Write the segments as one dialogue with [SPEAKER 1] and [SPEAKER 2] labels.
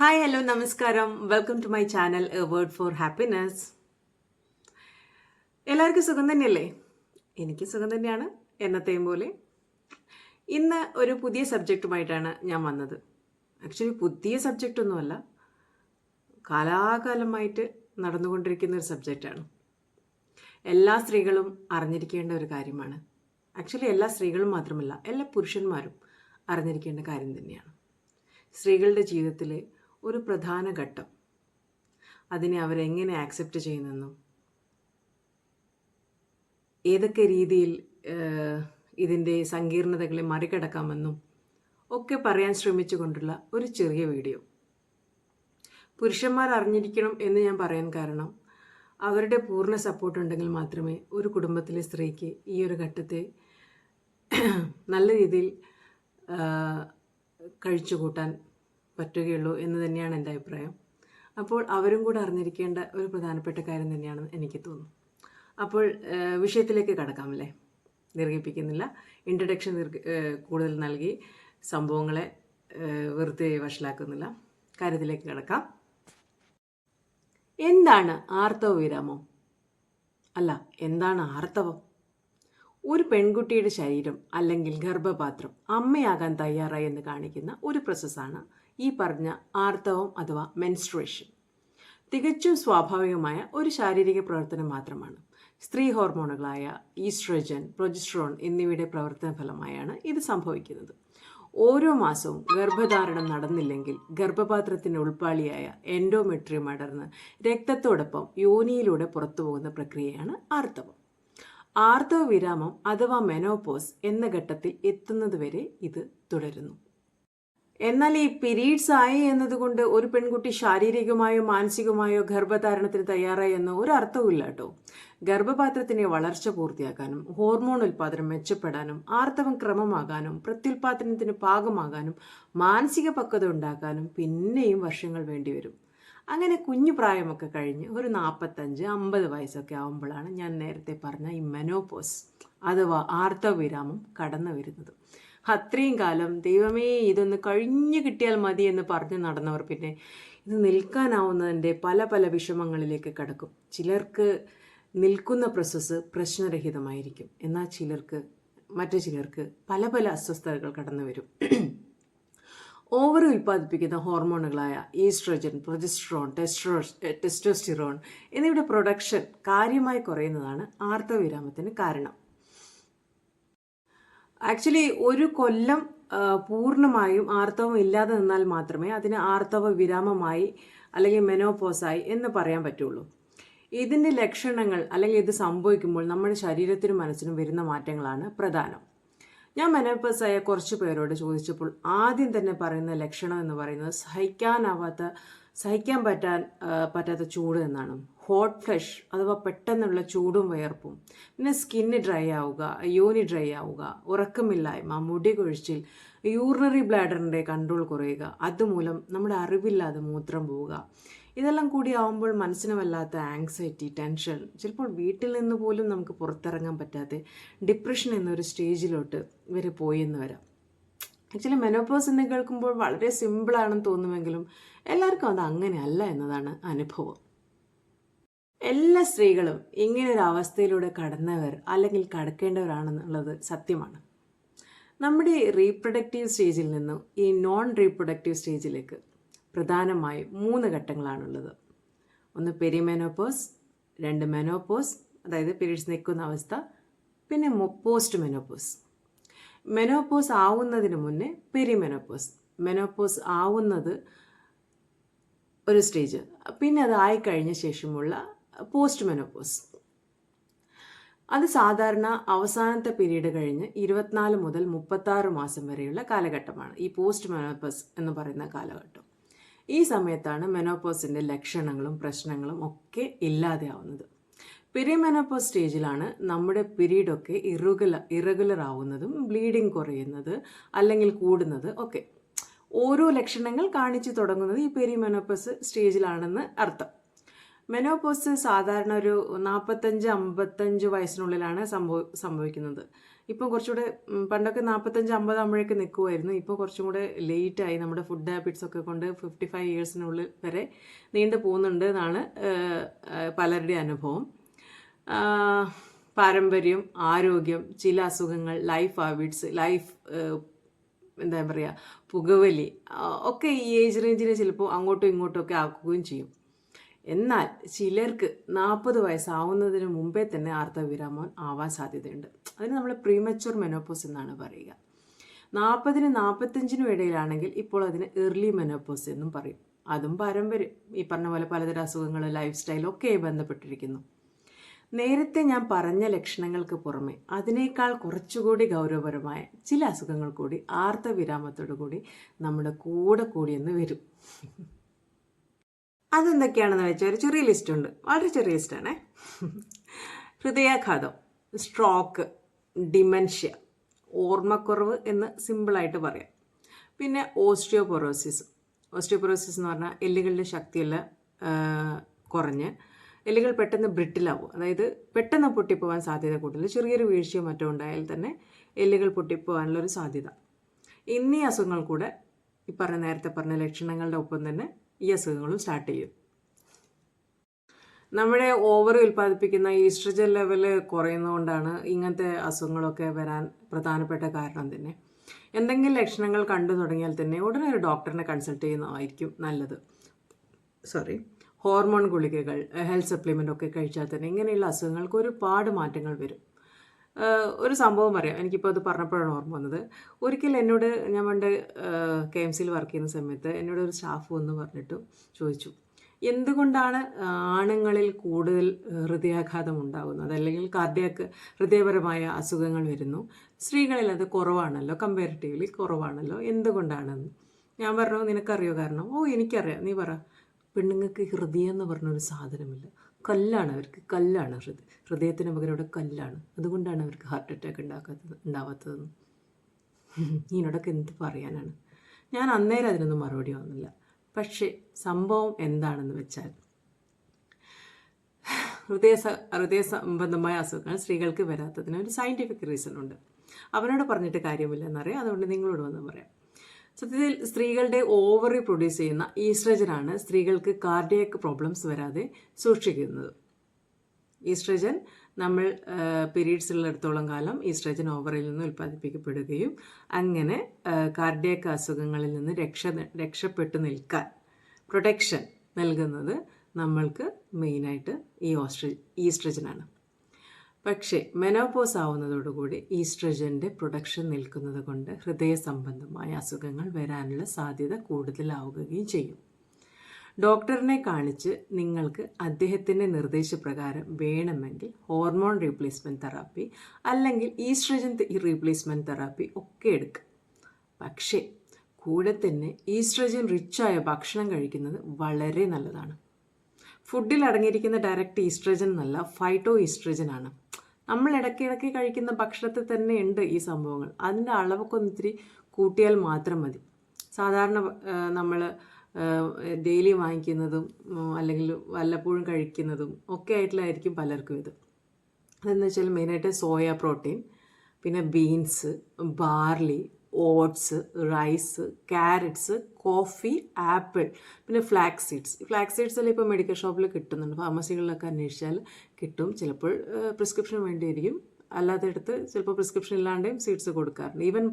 [SPEAKER 1] Hi hello നമസ്കാരം. Welcome to my channel a word for happiness എല്ലാവർക്കും സുഖം തന്നെയല്ലേ? എനിക്ക് സുഖം തന്നെയാണ് എന്നത്തെയും പോലെ. ഇന്ന് ഒരു പുതിയ സബ്ജക്റ്റുമായിട്ടാണ് ഞാൻ വന്നത്. ആക്ച്വലി പുതിയ സബ്ജക്റ്റ് ഒന്നുമല്ല കാലാകാലമായിട്ട് നടന്നുകൊണ്ടിരിക്കുന്ന ഒരു സബ്ജക്റ്റാണ് എല്ലാ സ്ത്രീകളും അറിഞ്ഞിരിക്കേണ്ട ഒരു കാര്യമാണ്. ആക്ച്വലി എല്ലാ സ്ത്രീകളും മാത്രമല്ല എല്ലാ പുരുഷന്മാരും അറിഞ്ഞിരിക്കേണ്ട കാര്യം തന്നെയാണ്. സ്ത്രീകളുടെ ജീവിതത്തിലെ ഒരു പ്രധാന ഘട്ടം. അതിനെ അവരെങ്ങനെ ആക്സെപ്റ്റ് ചെയ്യുന്നെന്നും? ഏതൊക്കെ രീതിയിൽ ഇതിന്റെ സങ്കീർണതകളെ മറികടക്കാമെന്നും ഒക്കെ പറയാൻ ശ്രമിച്ചുകൊണ്ടുള്ള ഒരു ചെറിയ വീഡിയോ. പുരുഷന്മാർ അറിഞ്ഞിരിക്കണം എന്ന് ഞാൻ പറയാൻ കാരണം അവരുടെ പൂർണ സപ്പോർട്ട് ഉണ്ടെങ്കിൽ മാത്രമേ ഒരു കുടുംബത്തിലെ സ്ത്രീക്ക് ഈ ഒരു ഘട്ടത്തെ നല്ല രീതിയിൽ കഴിച്ചുകൂട്ടാൻ പറ്റുകയുള്ളൂ എന്ന് തന്നെയാണ് എന്റെ അഭിപ്രായം. അപ്പോൾ അവരും കൂടെ അറിഞ്ഞിരിക്കേണ്ട ഒരു പ്രധാനപ്പെട്ട കാര്യം തന്നെയാണ് എനിക്ക് തോന്നുന്നു അപ്പോൾ വിഷയത്തിലേക്ക് കടക്കാമല്ലേ? ദീർഘിപ്പിക്കുന്നില്ല. ഇൻട്രഡക്ഷൻ കൂടുതൽ നൽകി സംഭവങ്ങളെ വെറുതെ വഷളാക്കുന്നില്ല. കാര്യത്തിലേക്ക് കടക്കാം. എന്താണ് ആർത്തവ വിരാമം? അല്ല എന്താണ് ആർത്തവം? ഒരു പെൺകുട്ടിയുടെ ശരീരം അല്ലെങ്കിൽ ഗർഭപാത്രം അമ്മയാകാൻ തയ്യാറായി എന്ന് കാണിക്കുന്ന ഒരു പ്രോസസ്സാണ് ഈ പറഞ്ഞ ആർത്തവം അഥവാ മെൻസ്ട്രേഷൻ തികച്ചും സ്വാഭാവികമായ ഒരു ശാരീരിക പ്രവർത്തനം മാത്രമാണ്. സ്ത്രീ ഹോർമോണുകളായ ഈസ്ട്രജൻ പ്രൊജസ്ട്രോൺ എന്നിവയുടെ പ്രവർത്തന ഫലമായാണ് ഇത് സംഭവിക്കുന്നത്. ഓരോ മാസവും ഗർഭധാരണം നടന്നില്ലെങ്കിൽ ഗർഭപാത്രത്തിന്റെ ഉൾപ്പാളിയായ എൻഡോമെട്രിയം അടർന്ന് രക്തത്തോടൊപ്പം യോനിയിലൂടെ പുറത്തുപോകുന്ന പ്രക്രിയയാണ് ആർത്തവം. ആർത്തവ വിരാമം അഥവാ മെനോപോസ് എന്ന ഘട്ടത്തിൽ എത്തുന്നതുവരെ ഇത് തുടരുന്നു. എന്നാൽ ഈ പിരീഡ്സ് ആയി എന്നതുകൊണ്ട് ഒരു പെൺകുട്ടി ശാരീരികമായോ മാനസികമായോ ഗർഭധാരണത്തിന് തയ്യാറായി എന്ന് ഒരു അർത്ഥവുമില്ല കേട്ടോ. ഗർഭപാത്രത്തിന്റെ വളർച്ച പൂർത്തിയാക്കാനും ഹോർമോൺ ഉൽപാദനം മെച്ചപ്പെടാനും ആർത്തവം ക്രമമാകാനും പ്രത്യുൽപാദനത്തിന് പാകമാകാനും മാനസിക പക്വത ഉണ്ടാക്കാനും പിന്നെയും വർഷങ്ങൾ വേണ്ടിവരും. അങ്ങനെ കുഞ്ഞു പ്രായമൊക്കെ കഴിഞ്ഞ് ഒരു നാൽപ്പത്തഞ്ച് അമ്പത് വയസ്സൊക്കെ ആകുമ്പോഴാണ് ഞാൻ നേരത്തെ പറഞ്ഞ ഈ മെനോപോസ് അഥവാ ആർത്തവ വിരാമം കടന്നു വരുന്നത് അത്രയും കാലം ദൈവമേ ഇതൊന്ന് കഴിഞ്ഞു കിട്ടിയാൽ മതി എന്ന് പറഞ്ഞ് നടന്നവർ പിന്നെ ഇത് നിൽക്കാനാവുന്നതിന്റെ പല പല വിഷമങ്ങളിലേക്ക് കടക്കും. ചിലർക്ക് നിൽക്കുന്ന പ്രോസസ്സ് പ്രശ്നരഹിതമായിരിക്കും. എന്നാൽ ചിലർക്ക് മറ്റു ചിലർക്ക് പല പല അസ്വസ്ഥതകൾ കടന്നു വരും. ഓവർ ഉൽപ്പാദിപ്പിക്കുന്ന ഹോർമോണുകളായ ഈസ്ട്രോജൻ പ്രൊജസ്ട്രോൺ ടെസ്ട്രോ ടെസ്റ്റോസ്റ്റിറോൺ എന്നിവയുടെ പ്രൊഡക്ഷൻ കാര്യമായി കുറയുന്നതാണ് ആർത്തവിരാമത്തിന് കാരണം. ആക്ച്വലി ഒരു കൊല്ലം പൂർണമായും ആർത്തവം ഇല്ലാതെ നിന്നാൽ മാത്രമേ അതിന് ആർത്തവ വിരാമമായി അല്ലെങ്കിൽ മെനോപോസായി എന്ന് പറയാൻ പറ്റുള്ളൂ. ഇതിന്റെ ലക്ഷണങ്ങൾ അല്ലെങ്കിൽ ഇത് സംഭവിക്കുമ്പോൾ നമ്മുടെ ശരീരത്തിനും മനസ്സിനും വരുന്ന മാറ്റങ്ങളാണ് പ്രധാനം. ഞാൻ മെനോപോസായ കുറച്ച് പേരോട് ചോദിച്ചപ്പോൾ ആദ്യം തന്നെ പറയുന്ന ലക്ഷണം എന്ന് പറയുന്നത് സഹിക്കാനാവാത്ത സഹിക്കാൻ പറ്റാൻ പറ്റാത്ത ചൂട് എന്നാണ്. ഹോട്ട് ഫ്ലഷ് അഥവാ പെട്ടെന്നുള്ള ചൂടും വയർപ്പും. പിന്നെ സ്കിന്ന് ഡ്രൈ ആവുക യോനി ഡ്രൈ ആവുക ഉറക്കമില്ലായ്മ മുടി കൊഴിച്ചിൽ യൂറിനറി ബ്ലാഡറിന്റെ കൺട്രോൾ കുറയുക. അതുമൂലം നമ്മുടെ അറിവില്ലാതെ മൂത്രം പോവുക. ഇതെല്ലാം കൂടി ആവുമ്പോൾ മനസ്സിന് വല്ലാത്ത ആങ്സൈറ്റി ടെൻഷൻ ചിലപ്പോൾ വീട്ടിൽ നിന്ന് പോലും നമുക്ക് പുറത്തിറങ്ങാൻ പറ്റാതെ ഡിപ്രഷൻ എന്നൊരു സ്റ്റേജിലോട്ട് ഇവർ പോയെന്ന് വരാം. ആക്ച്വലി മെനോപോസ് എന്ന് കേൾക്കുമ്പോൾ വളരെ സിമ്പിളാണെന്ന് തോന്നുമെങ്കിലും എല്ലാവർക്കും അത് അങ്ങനെയല്ല എന്നതാണ് അനുഭവം. എല്ലാ സ്ത്രീകളും ഇങ്ങനെ ഒരു അവസ്ഥയിലൂടെ കടന്നവർ അല്ലെങ്കിൽ കടക്കേണ്ടവരാണെന്നുള്ളത് സത്യമാണ്. നമ്മുടെ റീപ്രൊഡക്റ്റീവ് സ്റ്റേജിൽ നിന്നും ഈ നോൺ റീപ്രൊഡക്റ്റീവ് സ്റ്റേജിലേക്ക് പ്രധാനമായും മൂന്ന് ഘട്ടങ്ങളാണുള്ളത്. ഒന്ന് പെരിമെനോപോസ് രണ്ട് മെനോപോസ് അതായത് പീരീഡ്സ് നിൽക്കുന്ന അവസ്ഥ പിന്നെ പോസ്റ്റ് മെനോപോസ് മെനോപോസ് ആവുന്നതിന് മുന്നേ പെരിമെനോപോസ് മെനോപോസ് ആവുന്നത് ഒരു സ്റ്റേജ് പിന്നെ അത് ആയിക്കഴിഞ്ഞ ശേഷമുള്ള പോസ്റ്റ് മെനോപോസ് അത് സാധാരണ അവസാനത്തെ പീരീഡ് കഴിഞ്ഞ് ഇരുപത്തിനാല് മുതൽ മുപ്പത്താറ് മാസം വരെയുള്ള കാലഘട്ടമാണ്. ഈ പോസ്റ്റ് മെനോപോസ് എന്ന് പറയുന്ന കാലഘട്ടം. ഈ സമയത്താണ് മെനോപോസിന്റെ ലക്ഷണങ്ങളും പ്രശ്നങ്ങളും ഒക്കെ ഇല്ലാതെയാവുന്നത്. പെരിമെനോപോസ് സ്റ്റേജിലാണ് നമ്മുടെ പീരീഡൊക്കെ ഇറഗുലർ ഇറഗുലർ ആവുന്നതും ബ്ലീഡിങ് കുറയുന്നത് അല്ലെങ്കിൽ കൂടുന്നത് ഒക്കെ. ഓരോ ലക്ഷണങ്ങൾ കാണിച്ചു തുടങ്ങുന്നത് ഈ പെരിമെനോപോസ് സ്റ്റേജിലാണെന്ന് അർത്ഥം. മെനോപോസ് സാധാരണ ഒരു നാൽപ്പത്തഞ്ച് അമ്പത്തഞ്ച് വയസ്സിനുള്ളിലാണ് സംഭവ സംഭവിക്കുന്നത്. ഇപ്പം കുറച്ചുകൂടെ പണ്ടൊക്കെ നാൽപ്പത്തഞ്ച് അമ്പത് ആകുമ്പോഴേക്ക് നിൽക്കുമായിരുന്നു ഇപ്പോൾ കുറച്ചും കൂടെ ലേറ്റായി നമ്മുടെ ഫുഡ് ഹാബിറ്റ്സ് ഒക്കെ കൊണ്ട് ഫിഫ്റ്റി ഫൈവ് ഇയേഴ്സിനുള്ളിൽ വരെ നീണ്ടു പോകുന്നുണ്ട് എന്നാണ് പലരുടെ അനുഭവം. പാരമ്പര്യം ആരോഗ്യം ചില അസുഖങ്ങൾ ലൈഫ് ഹാബിറ്റ്സ് ലൈഫ് എന്താ പറയുക പുകവലി ഒക്കെ ഈ ഏജ് റേഞ്ചിനെ ചിലപ്പോൾ അങ്ങോട്ടും ഇങ്ങോട്ടും ഒക്കെ ആക്കുകയും ചെയ്യും. എന്നാൽ ചിലർക്ക് നാൽപ്പത് വയസ്സാവുന്നതിന് മുമ്പേ തന്നെ ആർത്തവിരാമോൻ ആവാൻ സാധ്യതയുണ്ട്. അതിന് നമ്മൾ പ്രീമച്വർ മെനോപ്പോസ് എന്നാണ് പറയുക. നാൽപ്പതിന് നാൽപ്പത്തഞ്ചിനും ഇടയിലാണെങ്കിൽ ഇപ്പോൾ അതിന് എർലി മെനോപ്പോസ് എന്നും പറയും. അതും പാരമ്പര്യം. ഈ പറഞ്ഞ പോലെ പലതരം അസുഖങ്ങൾ ലൈഫ് സ്റ്റൈലൊക്കെ ബന്ധപ്പെട്ടിരിക്കുന്നു. നേരത്തെ ഞാൻ പറഞ്ഞ ലക്ഷണങ്ങൾക്ക് പുറമെ അതിനേക്കാൾ കുറച്ചുകൂടി ഗൗരവപരമായ ചില അസുഖങ്ങൾ കൂടി ആർത്തവിരാമത്തോടു കൂടി നമ്മുടെ കൂടെ കൂടിയെന്ന് വരും. അതെന്തൊക്കെയാണെന്ന് വെച്ചാൽ ഒരു ചെറിയ ലിസ്റ്റ് ഉണ്ട് വളരെ ചെറിയ ലിസ്റ്റാണേ. ഹൃദയാഘാതം സ്ട്രോക്ക് ഡിമെൻഷ്യ ഓർമ്മക്കുറവ് എന്ന് സിമ്പിളായിട്ട് പറയാം. പിന്നെ ഓസ്റ്റിയോപൊറോസിസ്. ഓസ്റ്റിയോപൊറോസിസ് എന്ന് പറഞ്ഞാൽ എല്ലുകളുടെ ശക്തിയെല്ലാം കുറഞ്ഞ് എല്ലുകൾ പെട്ടെന്ന് ബ്രിട്ടിലാവും. അതായത് പെട്ടെന്ന് പൊട്ടിപ്പോവാൻ സാധ്യത കൂടുതൽ. ചെറിയൊരു വീഴ്ചയോ മറ്റോ ഉണ്ടായാൽ തന്നെ എല്ലുകൾ പൊട്ടിപ്പോവാനുള്ളൊരു സാധ്യത. എന്നീ അസുഖങ്ങൾ കൂടെ ഈ പറഞ്ഞ നേരത്തെ പറഞ്ഞ ലക്ഷണങ്ങളുടെ ഒപ്പം തന്നെ ഈ അസുഖങ്ങളും സ്റ്റാർട്ട് ചെയ്യും. നമ്മുടെ ഓവർ ഉൽപ്പാദിപ്പിക്കുന്ന ഈസ്ട്രജൻ ലെവൽ കുറയുന്നതുകൊണ്ടാണ് ഇങ്ങനത്തെ അസുഖങ്ങളൊക്കെ വരാൻ പ്രധാനപ്പെട്ട കാരണം തന്നെ. എന്തെങ്കിലും ലക്ഷണങ്ങൾ കണ്ടു തുടങ്ങിയാൽ തന്നെ ഉടനെ ഒരു ഡോക്ടറിനെ കൺസൾട്ട് ചെയ്യുന്നതായിരിക്കും നല്ലത്. സോറി ഹോർമോൺ ഗുളികകൾ ഹെൽത്ത് സപ്ലിമെന്റ് ഒക്കെ കഴിച്ചാൽ തന്നെ ഇങ്ങനെയുള്ള അസുഖങ്ങൾക്ക് ഒരുപാട് മാറ്റങ്ങൾ വരും. ഒരു സംഭവം പറയാം. എനിക്കിപ്പോൾ അത് പറഞ്ഞപ്പോഴാണ് ഓർമ്മ വന്നത്. ഒരിക്കൽ എന്നോട് ഞാൻ പണ്ട് കെ എം സിയിൽ വർക്ക് ചെയ്യുന്ന സമയത്ത് എന്നോട് ഒരു സ്റ്റാഫ് വന്ന് പറഞ്ഞിട്ട് ചോദിച്ചു എന്തുകൊണ്ടാണ് ആണുങ്ങളിൽ കൂടുതൽ ഹൃദയാഘാതം ഉണ്ടാകുന്നത് അല്ലെങ്കിൽ കാർഡിയാക്ക് ഹൃദയപരമായ അസുഖങ്ങൾ വരുന്നു? സ്ത്രീകളിൽ അത് കുറവാണല്ലോ കമ്പാരിറ്റീവ്ലി കുറവാണല്ലോ എന്തുകൊണ്ടാണെന്ന്? ഞാൻ പറഞ്ഞു നിനക്കറിയോ കാരണം? ഓ എനിക്കറിയാം. നീ പറ. പെണ്ണുങ്ങൾക്ക് ഹൃദയം എന്ന് പറഞ്ഞൊരു സാധനമില്ല. കല്ലാണ് അവർക്ക് കല്ലാണ് ഹൃദയം ഹൃദയത്തിന് പകരം അവിടെ കല്ലാണ്. അതുകൊണ്ടാണ് അവർക്ക് ഹാർട്ട് അറ്റാക്ക് ഉണ്ടാക്കാത്തത് ഉണ്ടാവാത്തതെന്ന്. ഇതിനോടൊക്കെ എന്ത് പറയാനാണ്? ഞാൻ അന്നേരം അതിനൊന്നും മറുപടി വന്നില്ല. പക്ഷേ സംഭവം എന്താണെന്ന് വെച്ചാൽ ഹൃദയ ഹൃദയ സംബന്ധമായ അസുഖങ്ങൾ സ്ത്രീകൾക്ക് വരാത്തതിന് ഒരു സയന്റിഫിക് റീസൺ ഉണ്ട്. അവനോട് പറഞ്ഞിട്ട് കാര്യമില്ല എന്നറിയാം അതുകൊണ്ട് നിങ്ങളോട് വന്ന് പറയാം. സത്യത്തിൽ സ്ത്രീകളുടെ ഓവറി പ്രൊഡ്യൂസ് ചെയ്യുന്ന ഈസ്ട്രജനാണ് സ്ത്രീകൾക്ക് കാർഡിയക് പ്രോബ്ലംസ് വരാതെ സൂക്ഷിക്കുന്നത്. ഈസ്ട്രജൻ നമ്മൾ പീരീഡ്സ് ഉള്ളിടത്തോളം കാലം ഈസ്ട്രജൻ ഓവറിൽ നിന്ന് ഉൽപ്പാദിപ്പിക്കപ്പെടുകയും അങ്ങനെ കാർഡിയക് അസുഖങ്ങളിൽ നിന്ന് രക്ഷ രക്ഷപ്പെട്ടു നിൽക്കാൻ പ്രൊട്ടക്ഷൻ നൽകുന്നത് നമ്മൾക്ക് മെയിനായിട്ട് ഈ ഓസ്ട്ര ഈസ്ട്രജനാണ്. പക്ഷേ മെനോപോസ് ആവുന്നതോടുകൂടി ഈസ്ട്രജന്റെ പ്രൊഡക്ഷൻ നിൽക്കുന്നത് കൊണ്ട് ഹൃദയ സംബന്ധമായ അസുഖങ്ങൾ വരാനുള്ള സാധ്യത കൂടുതലാവുകയും ചെയ്യും. ഡോക്ടറിനെ കാണിച്ച് നിങ്ങൾക്ക് അദ്ദേഹത്തിന്റെ നിർദ്ദേശപ്രകാരം വേണമെങ്കിൽ ഹോർമോൺ റീപ്ലേസ്മെന്റ് തെറാപ്പി അല്ലെങ്കിൽ ഈസ്ട്രജൻ റീപ്ലേസ്മെന്റ് തെറാപ്പി ഒക്കെ എടുക്കുക പക്ഷേ കൂടെ തന്നെ ഈസ്ട്രജൻ റിച്ചായ ഭക്ഷണം കഴിക്കുന്നത് വളരെ നല്ലതാണ്. ഫുഡിൽ അടങ്ങിയിരിക്കുന്ന ഡയറക്റ്റ് ഈസ്ട്രജൻ എന്നല്ല ഫൈറ്റോ ഈസ്ട്രജൻ ആണ്. നമ്മൾ ഇടയ്ക്കിടയ്ക്ക് കഴിക്കുന്ന ഭക്ഷണത്തിൽ തന്നെ ഉണ്ട് ഈ സംഭവങ്ങൾ. അതിന്റെ അളവൊക്കെ ഒന്ന് ഇത്തിരി കൂട്ടിയാൽ മാത്രം മതി. സാധാരണ നമ്മൾ ഡെയിലി വാങ്ങിക്കുന്നതും അല്ലെങ്കിൽ വല്ലപ്പോഴും കഴിക്കുന്നതും ഒക്കെ ആയിട്ടുള്ളതായിരിക്കും പലർക്കും ഇത്. അതെന്ന് വെച്ചാൽ മെയിനായിട്ട് സോയ പ്രോട്ടീൻ പിന്നെ beans barley oats rice carrots coffee apple പിന്നെ ഫ്ലാക്സ് സീഡ്സ് ഫ്ലാക്സ് സീഡ്സ് എല്ലാം ഇപ്പോൾ മെഡിക്കൽ ഷോപ്പിൽ കിട്ടുന്നുണ്ട്. ഫാർമസികളിലൊക്കെ അന്വേഷിച്ചാൽ കിട്ടും. ചിലപ്പോൾ പ്രിസ്ക്രിപ്ഷൻ വേണ്ടിയിരിക്കും. അല്ലാത്തടത്ത് ചിലപ്പോൾ പ്രിസ്ക്രിപ്ഷൻ ഇല്ലാണ്ടെയും സീഡ്സ് കൊടുക്കാറുണ്ട്. ഈവൻ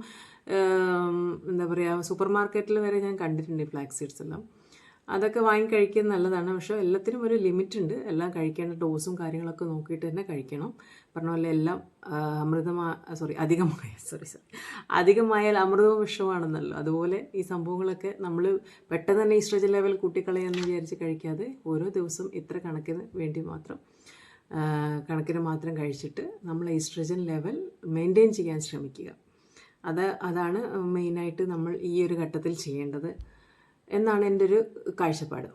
[SPEAKER 1] എന്താ പറയുക സൂപ്പർ മാർക്കറ്റിൽ വരെ ഞാൻ കണ്ടിട്ടുണ്ട് ഫ്ലാക്സ് സീഡ്സ് എല്ലാം. അതൊക്കെ വാങ്ങി കഴിക്കുന്നത് നല്ലതാണ്. പക്ഷേ എല്ലാത്തിനും ഒരു ലിമിറ്റ് ഉണ്ട് എല്ലാം കഴിക്കേണ്ട ഡോസും കാര്യങ്ങളൊക്കെ നോക്കിയിട്ട് തന്നെ കഴിക്കണം. പറഞ്ഞ പോലെ എല്ലാം അമൃതമാ സോറി അധികമായ സോറി സോറി അധികമായാൽ അമൃതവും വിഷമാണെന്നല്ലോ അതുപോലെ ഈ സംഭവങ്ങളൊക്കെ നമ്മൾ പെട്ടെന്ന് തന്നെ ഈസ്ട്രജൻ ലെവൽ കൂട്ടിക്കളയാന്ന് വിചാരിച്ച് കഴിക്കാതെ ഓരോ ദിവസം ഇത്ര കണക്കിന് വേണ്ടി മാത്രം കണക്കിന് മാത്രം കഴിച്ചിട്ട് നമ്മൾ ഈസ്ട്രജൻ ലെവൽ മെയിന്റെയിൻ ചെയ്യാൻ ശ്രമിക്കുക. അത് അതാണ് മെയിനായിട്ട് നമ്മൾ ഈ ഒരു ഘട്ടത്തിൽ ചെയ്യേണ്ടത്. എന്നാണ് എന്റെ ഒരു കാഴ്ചപ്പാട്.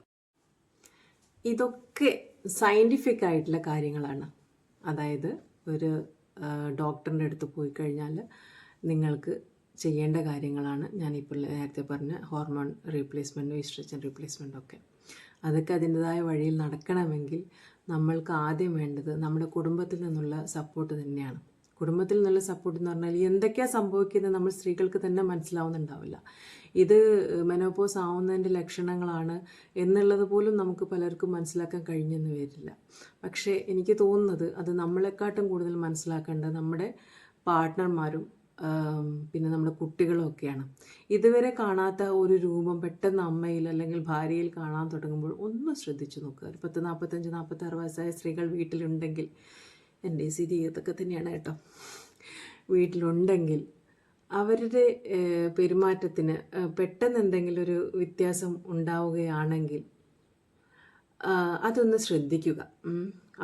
[SPEAKER 1] ഇതൊക്കെ സയന്റിഫിക് ആയിട്ടുള്ള കാര്യങ്ങളാണ്. അതായത് ഒരു ഡോക്ടറിന്റെ അടുത്ത് പോയി കഴിഞ്ഞാൽ നിങ്ങൾക്ക് ചെയ്യേണ്ട കാര്യങ്ങളാണ് ഞാനിപ്പോൾ നേരത്തെ പറഞ്ഞ ഹോർമോൺ റീപ്ലേസ്മെന്റും ഈസ്ട്രജൻ റീപ്ലേസ്മെന്റും ഒക്കെ. അതൊക്കെ അതിന്റെതായ വഴിയിൽ നടക്കണമെങ്കിൽ നമ്മൾക്ക് ആദ്യം വേണ്ടത് നമ്മുടെ കുടുംബത്തിൽ നിന്നുള്ള സപ്പോർട്ട് തന്നെയാണ്. കുടുംബത്തിൽ നല്ല സപ്പോർട്ട് എന്ന് പറഞ്ഞാൽ എന്തൊക്കെയാണ് സംഭവിക്കുന്നത് നമ്മൾ സ്ത്രീകൾക്ക് തന്നെ മനസ്സിലാവുന്നുണ്ടാവില്ല. ഇത് മെനോപോസ് ആവുന്നതിന്റെ ലക്ഷണങ്ങളാണ് എന്നുള്ളത് പോലും നമുക്ക് പലർക്കും മനസ്സിലാക്കാൻ കഴിഞ്ഞെന്ന് വരില്ല. പക്ഷേ എനിക്ക് തോന്നുന്നത് അത് നമ്മളെക്കാട്ടും കൂടുതൽ മനസ്സിലാക്കേണ്ടത് നമ്മുടെ പാർട്ട്ണർമാരും പിന്നെ നമ്മുടെ കുട്ടികളൊക്കെയാണ് ഇതുവരെ കാണാത്ത ഒരു രൂപം പെട്ടെന്ന് അമ്മയിൽ അല്ലെങ്കിൽ ഭാര്യയിൽ കാണാൻ തുടങ്ങുമ്പോൾ ഒന്ന് ശ്രദ്ധിച്ചു നോക്കുക. ഒരു പത്ത് നാൽപ്പത്തഞ്ച് നാൽപ്പത്താറ് വയസ്സായ സ്ത്രീകൾ വീട്ടിലുണ്ടെങ്കിൽ എന്റെ സ്ഥിതി ഇതൊക്കെ തന്നെയാണ് കേട്ടോ. വീട്ടിലുണ്ടെങ്കിൽ അവരുടെ പെരുമാറ്റത്തിന് പെട്ടെന്ന് എന്തെങ്കിലും ഒരു വ്യത്യാസം ഉണ്ടാവുകയാണെങ്കിൽ അതൊന്ന് ശ്രദ്ധിക്കുക.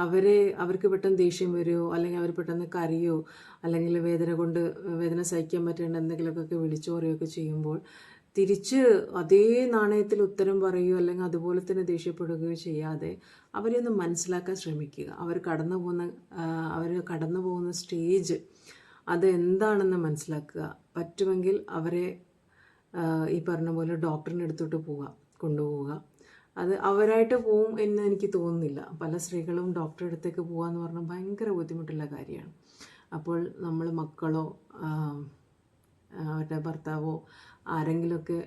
[SPEAKER 1] അവരെ അവർക്ക് പെട്ടെന്ന് ദേഷ്യം വരുമോ അല്ലെങ്കിൽ അവർ പെട്ടെന്ന് കരയോ അല്ലെങ്കിൽ വേദന കൊണ്ട് വേദന സഹിക്കാൻ പറ്റേണ്ട എന്തെങ്കിലുമൊക്കെ വിളിച്ചു പറയുകയൊക്കെ ചെയ്യുമ്പോൾ തിരിച്ച് അതേ നാണയത്തിൽ ഉത്തരം പറയുകയോ അല്ലെങ്കിൽ അതുപോലെ തന്നെ ദേഷ്യപ്പെടുകയോ ചെയ്യാതെ അവരെ ഒന്ന് മനസ്സിലാക്കാൻ ശ്രമിക്കുക. അവർ കടന്നു പോകുന്ന അവർ കടന്നു പോകുന്ന സ്റ്റേജ് അത് എന്താണെന്ന് മനസ്സിലാക്കുക. പറ്റുമെങ്കിൽ അവരെ ഈ പറഞ്ഞ പോലെ ഡോക്ടറിന്റെ അടുത്തോട്ട് പോവുക കൊണ്ടുപോവുക. അത് അവരായിട്ട് പോവും എന്ന് എനിക്ക് തോന്നുന്നില്ല. പല സ്ത്രീകളും ഡോക്ടറുടെ അടുത്തേക്ക് പോകാന്ന് പറഞ്ഞാൽ ഭയങ്കര ബുദ്ധിമുട്ടുള്ള കാര്യമാണ്. അപ്പോൾ നമ്മൾ മക്കളോ അവരുടെ ഭർത്താവോ ആരെങ്കിലുമൊക്കെ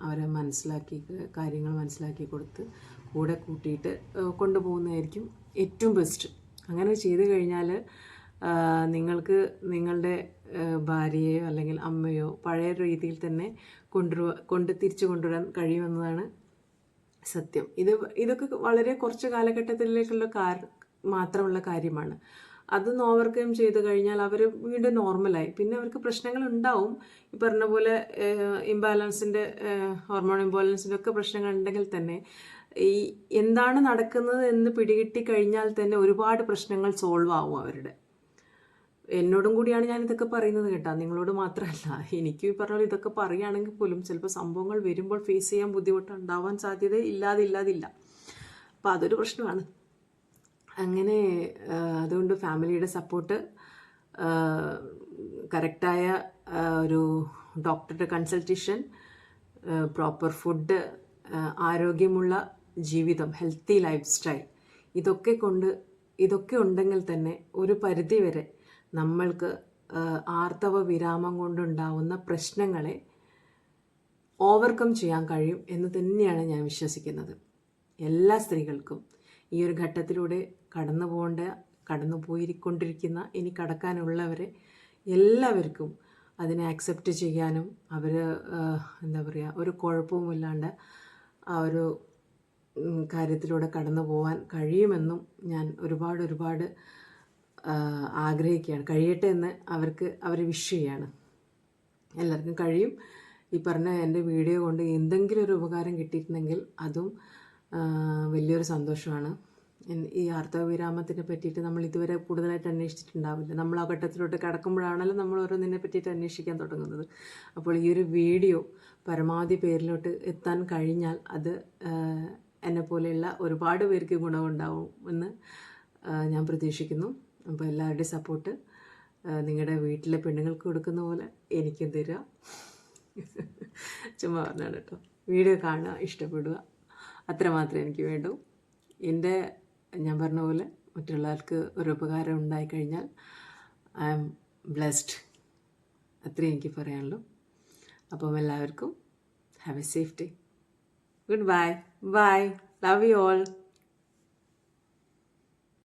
[SPEAKER 1] അവരെ മനസ്സിലാക്കി കാര്യങ്ങൾ മനസ്സിലാക്കി കൊടുത്ത് കൂടെ കൂട്ടിയിട്ട് കൊണ്ടുപോകുന്നതായിരിക്കും ഏറ്റവും ബെസ്റ്റ് അങ്ങനെ ചെയ്തു കഴിഞ്ഞാൽ നിങ്ങൾക്ക് നിങ്ങളുടെ ഭാര്യയോ അല്ലെങ്കിൽ അമ്മയോ പഴയ രീതിയിൽ തന്നെ കൊണ്ടുവ കൊണ്ട് തിരിച്ചു കൊണ്ടുവരാൻ കഴിയുമെന്നതാണ് സത്യം. ഇത് ഇതൊക്കെ വളരെ കുറച്ച് കാലഘട്ടത്തിലേക്കുള്ള കാര മാത്രമുള്ള കാര്യമാണ്. അതൊന്ന് ഓവർകം ചെയ്ത് കഴിഞ്ഞാൽ അവർ വീണ്ടും നോർമലായി പിന്നെ അവർക്ക് പ്രശ്നങ്ങൾ ഉണ്ടാവും. ഈ പറഞ്ഞ പോലെ ഇംബാലൻസിന്റെ ഹോർമോൺ ഇംബാലൻസിന്റെ ഒക്കെ പ്രശ്നങ്ങൾ ഉണ്ടെങ്കിൽ തന്നെ ഈ എന്താണ് നടക്കുന്നത് എന്ന് പിടികിട്ടി കഴിഞ്ഞാൽ തന്നെ ഒരുപാട് പ്രശ്നങ്ങൾ സോൾവ് ആവും അവരുടെ. എന്നോടും കൂടിയാണ് ഞാൻ ഇതൊക്കെ പറയുന്നത് കേട്ടോ. നിങ്ങളോട് മാത്രമല്ല. എനിക്ക് ഈ പറഞ്ഞ ഇതൊക്കെ പറയുകയാണെങ്കിൽ പോലും ചിലപ്പോൾ സംഭവങ്ങൾ വരുമ്പോൾ ഫേസ് ചെയ്യാൻ ബുദ്ധിമുട്ടുണ്ടാവാൻ സാധ്യത ഇല്ലാതില്ലാതില്ല അപ്പോൾ അതൊരു പ്രശ്നമാണ്. അങ്ങനെ അതുകൊണ്ട് ഫാമിലിയുടെ സപ്പോർട്ട് കറക്റ്റായ ഒരു ഡോക്ടറുടെ കൺസൾട്ടേഷൻ പ്രോപ്പർ ഫുഡ് ആരോഗ്യമുള്ള ജീവിതം ഹെൽത്തി ലൈഫ് സ്റ്റൈൽ ഇതൊക്കെ കൊണ്ട് ഇതൊക്കെ ഉണ്ടെങ്കിൽ തന്നെ ഒരു പരിധിവരെ നമ്മൾക്ക് ആർത്തവ വിരാമം കൊണ്ടുണ്ടാവുന്ന പ്രശ്നങ്ങളെ ഓവർകം ചെയ്യാൻ കഴിയും എന്ന് തന്നെയാണ് ഞാൻ വിശ്വസിക്കുന്നത്. എല്ലാ സ്ത്രീകൾക്കും ഈ ഒരു ഘട്ടത്തിലൂടെ കടന്നു പോകേണ്ട കടന്നു പോയിക്കൊണ്ടിരിക്കുന്ന ഇനി കടക്കാനുള്ളവരെ എല്ലാവർക്കും അതിനെ അക്സെപ്റ്റ് ചെയ്യാനും അവർ എന്താ പറയുക ഒരു കുഴപ്പവുമില്ലാണ്ട് ആ ഒരു കാര്യത്തിലൂടെ കടന്നു പോകാൻ കഴിയുമെന്നും ഞാൻ ഒരുപാട് ഒരുപാട് ആഗ്രഹിക്കുകയാണ്. കഴിയട്ടെ എന്ന് അവർക്ക് അവർ വിഷ് ചെയ്യാണ്. എല്ലാവർക്കും കഴിയും. ഈ പറഞ്ഞ എന്റെ വീഡിയോ കൊണ്ട് എന്തെങ്കിലും ഒരു ഉപകാരം കിട്ടിയിട്ടുണ്ടെങ്കിൽ അതും വലിയൊരു സന്തോഷമാണ്. ഈ ആർത്തവ വിരാമത്തിനെ പറ്റിയിട്ട് നമ്മൾ ഇതുവരെ കൂടുതലായിട്ട് അന്വേഷിച്ചിട്ടുണ്ടാവില്ല. നമ്മൾ ആ ഘട്ടത്തിലോട്ട് കിടക്കുമ്പോഴാണല്ലോ നമ്മൾ ഓരോന്നിനെ പറ്റിയിട്ട് അന്വേഷിക്കാൻ തുടങ്ങുന്നത്. അപ്പോൾ ഈ ഒരു വീഡിയോ പരമാവധി പേരിലോട്ട് എത്താൻ കഴിഞ്ഞാൽ അത് എന്നെ പോലെയുള്ള ഒരുപാട് പേർക്ക് ഗുണമുണ്ടാവും എന്ന് ഞാൻ പ്രതീക്ഷിക്കുന്നു. അപ്പോൾ എല്ലാവരുടെയും സപ്പോർട്ട് നിങ്ങളുടെ വീട്ടിലെ പെണ്ണുങ്ങൾക്ക് കൊടുക്കുന്ന പോലെ എനിക്കും തരിക. ചുമ്മാ പറഞ്ഞാണ് കേട്ടോ. വീഡിയോ കാണുക ഇഷ്ടപ്പെടുക. അത്ര മാത്രമേ എനിക്ക് വേണ്ടൂ. എന്റെ ഞാൻ പറഞ്ഞ പോലെ മറ്റുള്ളവർക്ക് ഒരു ഉപകാരം ഉണ്ടായിക്കഴിഞ്ഞാൽ ഐ ആം ബ്ലെസ്ഡ്. അത്രയും എനിക്ക് പറയാനുള്ളൂ. അപ്പം എല്ലാവർക്കും have a safe day. Goodbye. Bye. Love you all.